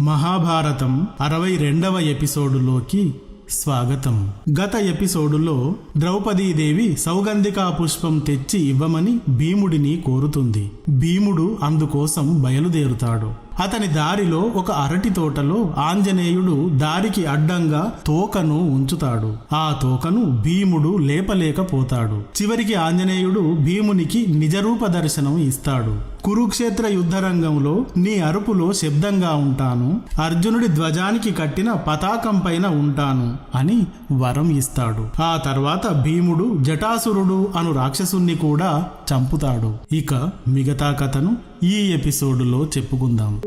మహాభారతం అరవై రెండవ ఎపిసోడులోకి స్వాగతం. గత ఎపిసోడులో ద్రౌపదీదేవి సౌగంధికా పుష్పం తెచ్చి ఇవ్వమని భీముడిని కోరుతుంది. భీముడు అందుకోసం బయలుదేరుతాడు. అతని దారిలో ఒక అరటి తోటలో ఆంజనేయుడు దారికి అడ్డంగా తోకను ఉంచుతాడు. ఆ తోకను భీముడు లేపలేకపోతాడు. చివరికి ఆంజనేయుడు భీమునికి నిజరూప దర్శనం ఇస్తాడు. కురుక్షేత్ర యుద్ధరంగంలో నీ అరుపులో శబ్దంగా ఉంటాను. అర్జునుడి ధ్వజానికి కట్టిన పతాకం పైన ఉంటాను అని వరం ఇస్తాడు. ఆ తర్వాత భీముడు జటాసురుడు అను రాక్షసుణ్ణి కూడా చంపుతాడు. ఇక మిగతా కథను ఈ ఎపిసోడులో చెప్పుకుందాం.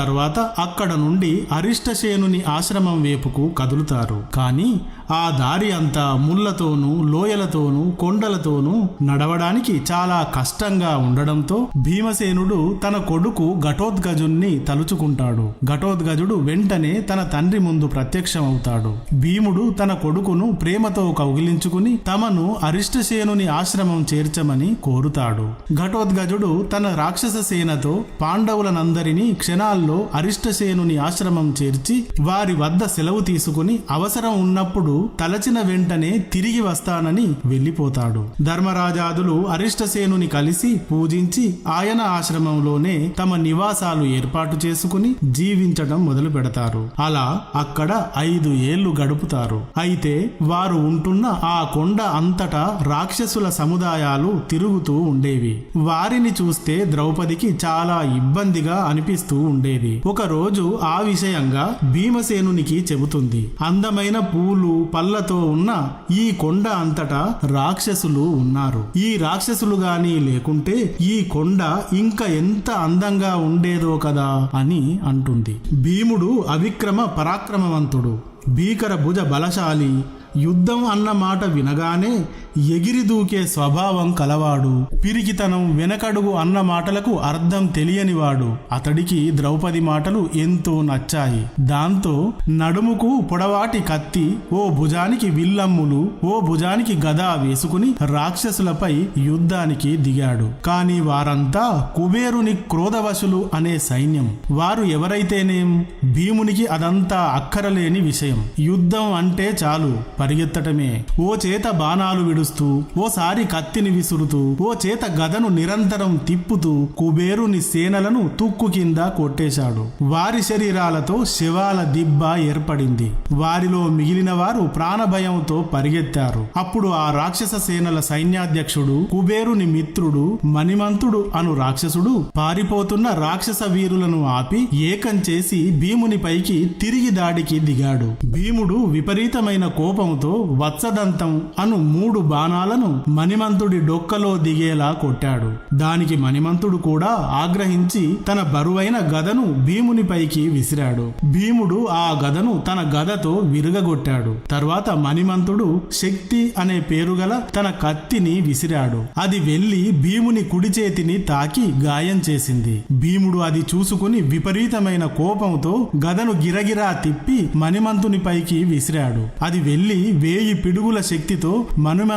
తర్వాత అక్కడ నుండి అరిష్టసేనుని ఆశ్రమం వైపుకు కదులుతారు. కానీ ఆ దారి అంతా ముళ్ళతోనూ లోయలతోనూ కొండలతోనూ నడవడానికి చాలా కష్టంగా ఉండడంతో భీమసేనుడు తన కొడుకు ఘటోద్గజుణ్ణి తలుచుకుంటాడు. ఘటోద్గజుడు వెంటనే తన తండ్రి ముందు ప్రత్యక్షమవుతాడు. భీముడు తన కొడుకును ప్రేమతో కౌగిలించుకుని తమను అరిష్టసేనుని ఆశ్రమం చేర్చమని కోరుతాడు. ఘటోద్గజుడు తన రాక్షస సేనతో పాండవులనందరినీ క్షణాల్లో అరిష్టసేనుని ఆశ్రమం చేర్చి వారి వద్ద సెలవు తీసుకుని అవసరం ఉన్నప్పుడు తలచిన వెంటనే తిరిగి వస్తానని వెళ్ళిపోతాడు. ధర్మరాజాదులు అరిష్టసేనుని కలిసి పూజించి ఆయన ఆశ్రమంలోనే తమ నివాసాలు ఏర్పాటు చేసుకుని జీవించడం మొదలు పెడతారు. అలా అక్కడ ఐదు ఏళ్ళు గడుపుతారు. అయితే వారు ఉంటున్న ఆ కొండ అంతటా రాక్షసుల సముదాయాలు తిరుగుతూ ఉండేవి. వారిని చూస్తే ద్రౌపదికి చాలా ఇబ్బందిగా అనిపిస్తూ ఉండేది. ఒక రోజు ఆ విషయంగా భీమసేనునికి చెబుతుంది. అందమైన పూలు పళ్ళతో ఉన్న ఈ కొండ అంతటా రాక్షసులు ఉన్నారు. ఈ రాక్షసులు గాని లేకుంటే ఈ కొండ ఇంకా ఎంత అందంగా ఉండేదో కదా అని అంటుంది. భీముడు అవిక్రమ పరాక్రమవంతుడు. భీకర భుజ బలశాలి. యుద్ధం అన్న మాట వినగానే ఎగిరి దూకే స్వభావం కలవాడు. పిరికితనం వెనకడుగు అన్న మాటలకు అర్థం తెలియనివాడు. అతడికి ద్రౌపది మాటలు ఎంతో నచ్చాయి. దాంతో నడుముకు పొడవాటి కత్తి ఓ భుజానికి విల్లమ్ములు ఓ భుజానికి గదా వేసుకుని రాక్షసులపై యుద్ధానికి దిగాడు. కాని వారంతా కుబేరుని క్రోధవశులు అనే సైన్యం. వారు ఎవరైతేనేం? భీమునికి అదంతా అక్కరలేని విషయం. యుద్ధం అంటే చాలు పరిగెత్తటమే. ఓ చేత బాణాలు విడుస్తూ ఓసారి కత్తిని విసురుతూ ఓ చేత గదను నిరంతరం తిప్పుతూ కుబేరుని సేనలను తుక్కు కింద కొట్టేశాడు. వారి శరీరాలతో శివాల దిబ్బ ఏర్పడింది. వారిలో మిగిలిన వారు ప్రాణభయంతో పరిగెత్తారు. అప్పుడు ఆ రాక్షస సేనల సైన్యాధ్యక్షుడు కుబేరుని మిత్రుడు మణిమంతుడు అను రాక్షసుడు పారిపోతున్న రాక్షస వీరులను ఆపి ఏకం చేసి భీముని పైకి తిరిగి దాడికి దిగాడు. భీముడు విపరీతమైన కోపంతో వత్సదంతం అను మూడు బాణాలను మణిమంతుడి డొక్కలో దిగేలా కొట్టాడు. దానికి మణిమంతుడు కూడా ఆగ్రహించి తన బరువైన గదను భీముని పైకి విసిరాడు. భీముడు ఆ గదను తన గదతో విరుగగొట్టాడు. తర్వాత మణిమంతుడు శక్తి అనే పేరుగల తన కత్తిని విసిరాడు. అది వెళ్ళి భీముని కుడి చేతిని తాకి గాయం చేసింది. భీముడు అది చూసుకుని విపరీతమైన కోపంతో గదను గిరగిరా తిప్పి మణిమంతుని పైకి విసిరాడు. అది వెళ్ళి వేయి పిడుగుల శక్తితో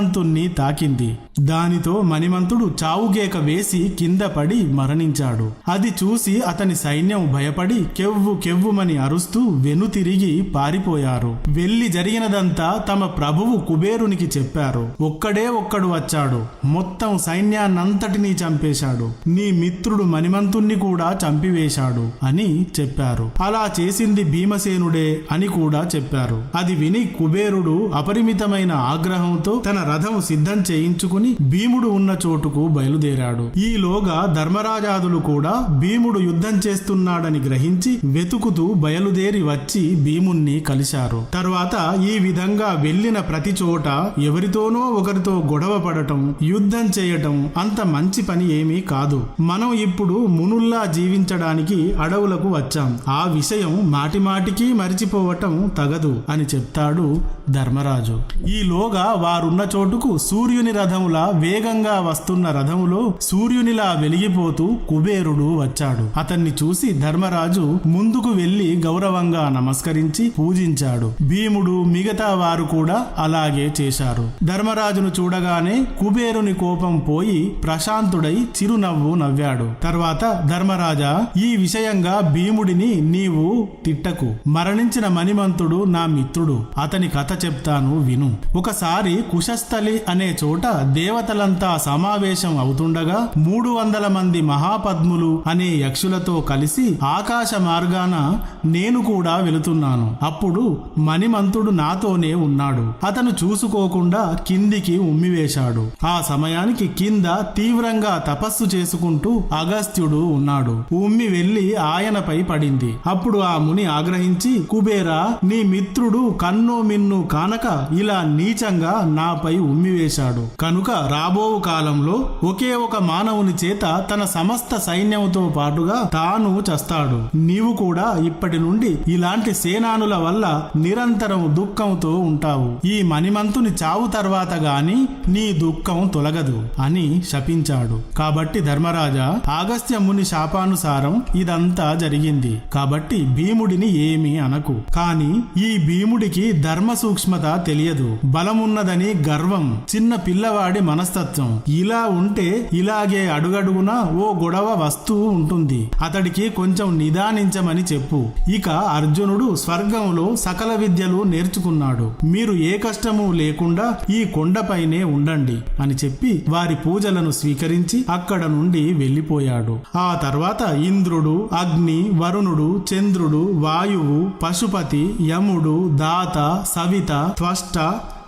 మణిమంతుణ్ణి తాకింది. దానితో మణిమంతుడు చావుగేక వేసి కింద పడి మరణించాడు. అది చూసి అతని సైన్యం భయపడి కెవ్వు కెవ్వుమని అరుస్తూ వెనుతిరిగి పారిపోయారు. వెళ్ళి జరిగినదంతా తమ ప్రభువు కుబేరునికి చెప్పారు. ఒక్కడే ఒక్కడు వచ్చాడు. మొత్తం సైన్యాన్నంతటినీ చంపేశాడు. నీ మిత్రుడు మణిమంతుణ్ణి కూడా చంపివేశాడు అని చెప్పారు. అలా చేసింది భీమసేనుడే అని కూడా చెప్పారు. అది విని కుబేరుడు అపరిమితమైన ఆగ్రహంతో తన రథం సిద్ధం చేయించుకుని తీసుకుని భీముడు ఉన్న చోటుకు బయలుదేరాడు. ఈలోగా ధర్మరాజాదులు కూడా భీముడు యుద్ధం చేస్తున్నాడని గ్రహించి వెతుకుతూ బయలుదేరి వచ్చి భీముణ్ణి కలిశారు. తర్వాత ఈ విధంగా వెళ్ళిన ప్రతి చోట ఎవరితోనో ఒకరితో గొడవ పడటం యుద్ధం చేయటం అంత మంచి పని ఏమీ కాదు. మనం ఇప్పుడు మునుల్లా జీవించడానికి అడవులకు వచ్చాం. ఆ విషయం మాటిమాటికి మరిచిపోవటం తగదు అని చెప్తాడు ధర్మరాజు. ఈలోగా వారున్న చోటుకు సూర్యుని రథములా వేగంగా వస్తున్న రథములో సూర్యునిలా వెలిగిపోతూ కుబేరుడు వచ్చాడు. అతన్ని చూసి ధర్మరాజు ముందుకు వెళ్ళి గౌరవంగా నమస్కరించి పూజించాడు. భీముడు మిగతా వారు కూడా అలాగే చేశారు. ధర్మరాజును చూడగానే కుబేరుని కోపం పోయి ప్రశాంతుడై చిరునవ్వు నవ్వాడు. తర్వాత ధర్మరాజా ఈ విషయంగా భీముడిని నీవు తిట్టకు. మరణించిన మణిమంతుడు నా మిత్రుడు. అతని కథ చెప్తాను విను. ఒకసారి కుశస్థలి అనే చోట దేవతలంతా సమావేశం అవుతుండగా మూడు వందల మంది మహాపద్ములు అనే యక్షులతో కలిసి ఆకాశ మార్గాన నేను కూడా వెళుతున్నాను. అప్పుడు మణిమంతుడు నాతోనే ఉన్నాడు. అతను చూసుకోకుండా కిందికి ఉమ్మివేశాడు. ఆ సమయానికి కింద తీవ్రంగా తపస్సు చేసుకుంటూ అగస్త్యుడు ఉన్నాడు. ఉమ్మి వెళ్ళి ఆయనపై పడింది. అప్పుడు ఆ ముని ఆగ్రహించి కుబేరా నీ మిత్రుడు కన్ను మిన్ను కానక ఇలా నీచంగా నాపై ఉమ్మివేశాడు. కనుక రాబో కాలంలో ఒకే ఒక మానవుని చేత తన సమస్త సైన్యంతో పాటుగా తాను చస్తాడు. నీవు కూడా ఇప్పటి నుండి ఇలాంటి సేనానుల వల్ల నిరంతరం దుఃఖంతో ఉంటావు. ఈ మణిమంతుని చావు తర్వాత గాని నీ దుఃఖం తొలగదు అని శపించాడు. కాబట్టి ధర్మరాజా ఆగస్త్య ముని శాపానుసారం ఇదంతా జరిగింది. కాబట్టి భీముడిని ఏమీ అనకు. కాని ఈ భీముడికి ధర్మ సూక్ష్మత తెలియదు. బలమున్నదని గర్వం. చిన్న పిల్లవాడి మనస్తత్వం. ఇలా ఉంటే ఇలాగే అడుగడుగున ఓ గొడవ వస్తూ ఉంటుంది. అతడికి కొంచెం నిదానించమని చెప్పు. ఇక అర్జునుడు స్వర్గంలో సకల విద్యలు నేర్చుకున్నాడు. మీరు ఏ కష్టము లేకుండా ఈ కొండపైనే ఉండండి అని చెప్పి వారి పూజలను స్వీకరించి అక్కడ నుండి వెళ్ళిపోయాడు ఆ తర్వాత ఇంద్రుడు అగ్ని వరుణుడు చంద్రుడు వాయువు పశుపతి యముడు దాత సవిత త్వష్ట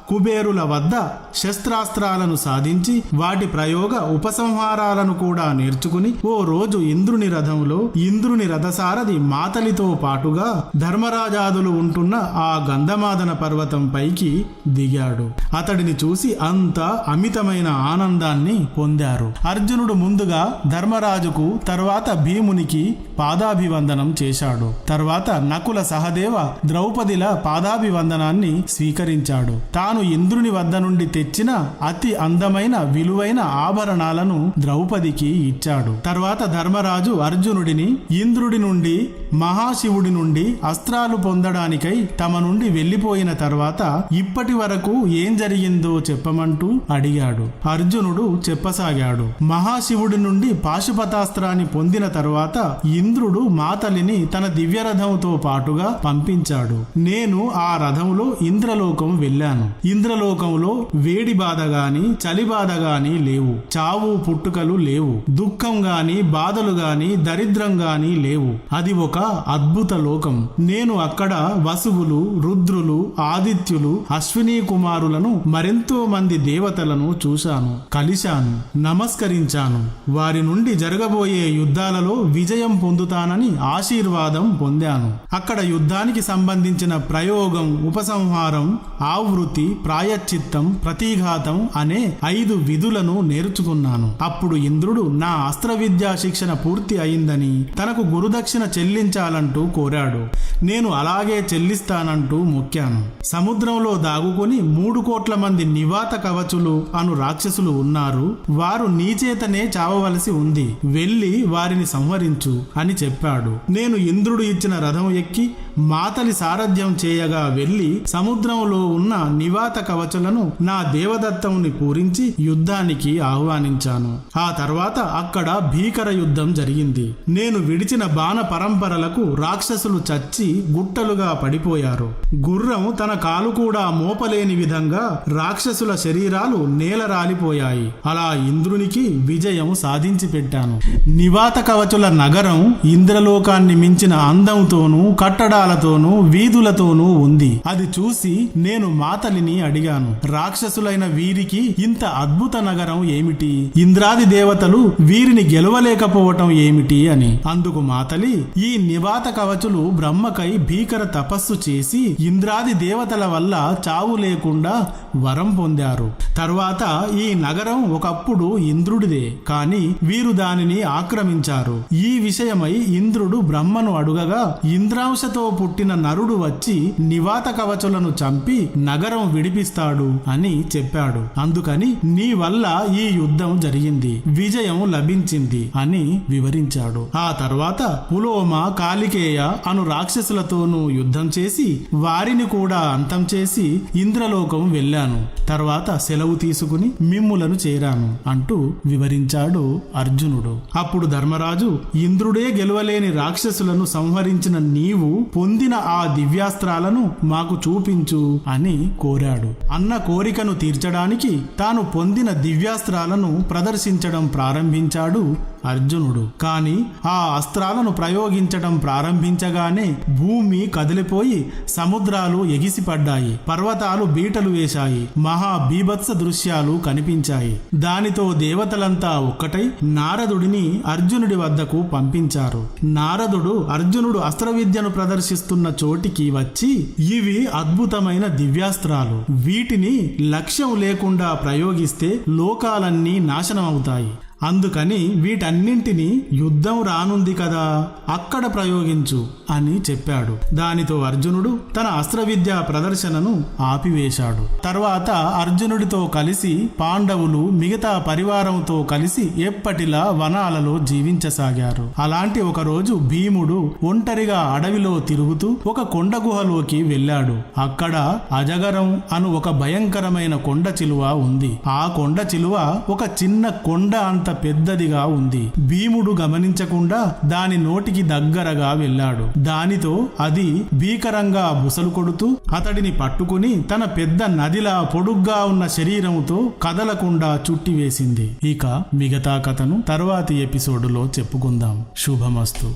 కుబేరుల వద్ద శస్త్రాస్త్రాలను సాధించి వాటి ప్రయోగ ఉపసంహారాలను కూడా నేర్చుకుని ఓ రోజు ఇంద్రుని రథంలో ఇంద్రుని రథసారథి మాతలితో పాటుగా ధర్మరాజాదులు ఉంటున్న ఆ గంధమాదన పర్వతం పైకి దిగాడు. అతడిని చూసి అంత అమితమైన ఆనందాన్ని పొందారు. అర్జునుడు ముందుగా ధర్మరాజుకు తర్వాత భీమునికి పాదాభివందనం చేశాడు. తర్వాత నకుల సహదేవ ద్రౌపదిల పాదాభివందనాన్ని స్వీకరించాడు. తాను ఇంద్రుని వద్ద నుండి తెచ్చిన అతి అందమైన విలువైన ఆభరణాలను ద్రౌపదికి ఇచ్చాడు. తర్వాత ధర్మరాజు అర్జునుడిని ఇంద్రుడి నుండి మహాశివుడి నుండి అస్త్రాలు పొందడానికై తమ నుండి వెళ్ళిపోయిన తర్వాత ఇప్పటి వరకు ఏం జరిగిందో చెప్పమంటూ అడిగాడు. అర్జునుడు చెప్పసాగాడు. మహాశివుడి నుండి పాశుపతాస్త్రాన్ని పొందిన తర్వాత ఇంద్రుడు మాతలిని తన దివ్యరథంతో పాటుగా పంపించాడు. నేను ఆ రథంలో ఇంద్రలోకం వెళ్ళాను. ఇంద్రలోకంలో వేడి బాధ గాని చలి బాధ గాని లేవు. చావు పుట్టుకలు లేవు. దుఃఖం గాని బాధలు గాని దరిద్రం గాని లేవు. అది ఒక అద్భుత లోకం. నేను అక్కడ వసువులు రుద్రులు ఆదిత్యులు అశ్విని కుమారులను మరెంతో మంది దేవతలను చూశాను కలిశాను నమస్కరించాను. వారి నుండి జరగబోయే యుద్ధాలలో విజయం పొందుతానని ఆశీర్వాదం పొందాను. అక్కడ యుద్ధానికి సంబంధించిన ప్రయోగం ఉపసంహారం ఆవృత్తి ప్రాయశ్చిత్తం ప్రతిఘాతం అనే ఐదు విధులను నేర్చుకున్నాను. అప్పుడు ఇంద్రుడు నా అస్త్ర విద్యా శిక్షణ పూర్తి అయిందని తనకు గురుదక్షిణ చెల్లించాలంటూ కోరాడు. నేను అలాగే చెల్లిస్తానంటూ మొక్కాను. సముద్రంలో దాగుకొని మూడు కోట్ల మంది నివాత కవచులు అను రాక్షసులు ఉన్నారు. వారు నీచేతనే చావవలసి ఉంది. వెళ్ళి వారిని సంహరించు అని చెప్పాడు. నేను ఇంద్రుడు ఇచ్చిన రథం ఎక్కి మాతలి సారథ్యం చేయగా వెళ్ళి సముద్రంలో ఉన్న నివాత కవచులను నా దేవదత్తముని పూరించి యుద్ధానికి ఆహ్వానించాను. ఆ తర్వాత అక్కడ భీకర యుద్ధం జరిగింది. నేను విడిచిన బాణ పరంపరలకు రాక్షసులు చచ్చి గుట్టలుగా పడిపోయారు. గుర్రం తన కాలు కూడా మోపలేని విధంగా రాక్షసుల శరీరాలు నేల రాలిపోయాయి. అలా ఇంద్రునికి విజయం సాధించి పెట్టాను. నివాత కవచుల నగరం ఇంద్రలోకాన్ని మించిన అందంతోనూ కట్టడా ద్వారాలతోనూ వీధులతోనూ ఉంది. అది చూసి నేను మాతలిని అడిగాను రాక్షసులైన వీరికి ఇంత అద్భుత నగరం ఏమిటి? ఇంద్రాది దేవతలు వీరిని గెలవలేకపోవటం ఏమిటి అని. అందుకు మాతలి ఈ నివాత కవచులు బ్రహ్మకై భీకర తపస్సు చేసి ఇంద్రాది దేవతల వల్ల చావు లేకుండా వరం పొందారు. తర్వాత ఈ నగరం ఒకప్పుడు ఇంద్రుడిదే కాని వీరు దానిని ఆక్రమించారు. ఈ విషయమై ఇంద్రుడు బ్రహ్మను అడుగగా ఇంద్రాంశతో పుట్టిన నరుడు వచ్చి నివాత కవచులను చంపి నగరం విడిపిస్తాడు అని చెప్పాడు. అందుకని నీ వల్ల ఈ యుద్ధం జరిగింది విజయం లభించింది అని వివరించాడు. ఆ తర్వాత పులోమ కాలికేయ అను రాక్షసులతోనూ యుద్ధం చేసి వారిని కూడా అంతం చేసి ఇంద్రలోకం వెళ్ళాను. తర్వాత సెలవు తీసుకుని మిమ్ములను చేరాను అంటూ వివరించాడు అర్జునుడు. అప్పుడు ధర్మరాజు ఇంద్రుడే గెలవలేని రాక్షసులను సంహరించిన నీవు పొందిన ఆ దివ్యాస్త్రాలను మాకు చూపించు అని కోరాడు. అన్న కోరికను తీర్చడానికి తాను పొందిన దివ్యాస్త్రాలను ప్రదర్శించడం ప్రారంభించాడు అర్జునుడు. కాని ఆ అస్త్రాలను ప్రయోగించడం ప్రారంభించగానే భూమి కదిలిపోయి సముద్రాలు ఎగిసిపడ్డాయి. పర్వతాలు బీటలు వేశాయి. మహా బీభత్స దృశ్యాలు కనిపించాయి. దానితో దేవతలంతా ఒక్కటై నారదుడిని అర్జునుడి వద్దకు పంపించారు. నారదుడు అర్జునుడు అస్త్ర విద్యను ప్రదర్శిస్తున్న చోటికి వచ్చి ఇవి అద్భుతమైన దివ్యాస్త్రాలు. వీటిని లక్ష్యం లేకుండా ప్రయోగిస్తే లోకాలన్నీ నాశనమవుతాయి. అందుకని వీటన్నింటినీ యుద్ధం రానుంది కదా అక్కడ ప్రయోగించు అని చెప్పాడు. దానితో అర్జునుడు తన అస్త్ర విద్య ప్రదర్శనను ఆపివేశాడు. తర్వాత అర్జునుడితో కలిసి పాండవులు మిగతా పరివారంతో కలిసి ఎప్పటిలా వనాలలో జీవించసాగారు. అలాంటి ఒక రోజు భీముడు ఒంటరిగా అడవిలో తిరుగుతూ ఒక కొండ గుహలోకి వెళ్ళాడు. అక్కడ అజగరం అను ఒక భయంకరమైన కొండ చిలువ ఉంది. ఆ కొండ చిలువ ఒక చిన్న కొండ అంత పెద్దదిగా ఉంది. భీముడు గమనించకుండా దాని నోటికి దగ్గరగా వెళ్ళాడు. దానితో అది భీకరంగా బుసలు కొడుతూ అతడిని పట్టుకుని తన పెద్ద నదిలా పొడుగ్గా ఉన్న శరీరంతో కదలకుండా చుట్టివేసింది. ఇక మిగతా కథను తర్వాతి ఎపిసోడులో చెప్పుకుందాం. శుభమస్తు.